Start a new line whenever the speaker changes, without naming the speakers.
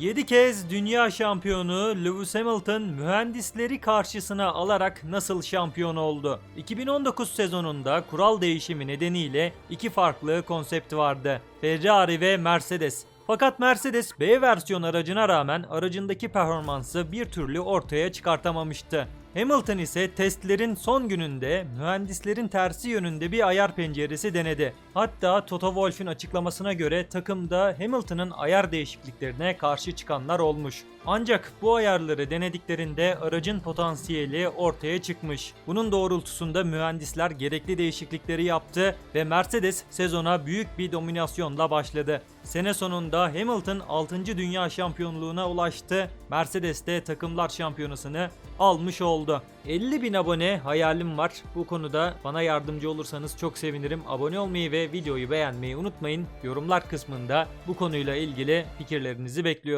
7 kez dünya şampiyonu Lewis Hamilton mühendisleri karşısına alarak nasıl şampiyon oldu? 2019 sezonunda kural değişimi nedeniyle iki farklı konsept vardı. Ferrari ve Mercedes. Fakat Mercedes B versiyon aracına rağmen aracındaki performansı bir türlü ortaya çıkartamamıştı. Hamilton ise testlerin son gününde mühendislerin tersi yönünde bir ayar penceresi denedi. Hatta Toto Wolff'ün açıklamasına göre takımda Hamilton'ın ayar değişikliklerine karşı çıkanlar olmuş. Ancak bu ayarları denediklerinde aracın potansiyeli ortaya çıkmış. Bunun doğrultusunda mühendisler gerekli değişiklikleri yaptı ve Mercedes sezona büyük bir dominasyonla başladı. Sene sonunda Hamilton 6. Dünya Şampiyonluğuna ulaştı. Mercedes de takımlar şampiyonasını almış oldu. 50 bin abone hayalim var. Bu konuda bana yardımcı olursanız çok sevinirim. Abone olmayı ve videoyu beğenmeyi unutmayın. Yorumlar kısmında bu konuyla ilgili fikirlerinizi bekliyorum.